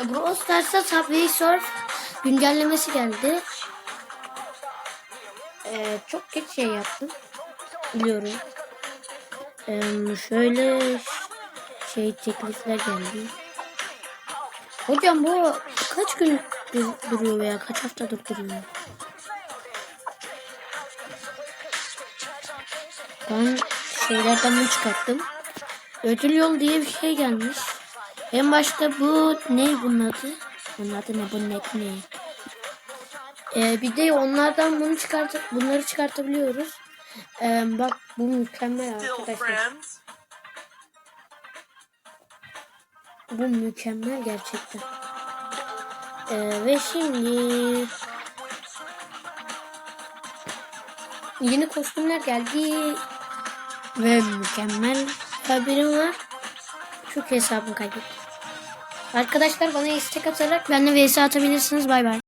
E, Brawl Stars'a Subway Surf güncellemesi geldi. Ee, çok geç şey yaptım. Biliyorum. Ee, şöyle şey teklifler geldi. Hocam bu kaç gün dur- duruyor veya kaç haftadır duruyor? Ben şeylerden bunu çıkarttım. Ödül yol diye bir şey gelmiş. En başta bu ne bunun adı? Bunun adı ne? Bunun adı ne? Ee, bir de onlardan bunu çıkart bunları çıkartabiliyoruz. Ee, bak bu mükemmel arkadaşlar. Bu mükemmel gerçekten. Ee, ve şimdi yeni kostümler geldi ve mükemmel haberim var. Çok hesabım kaybettim. Arkadaşlar bana istek atarak benimle vs atabilirsiniz. Bay bay.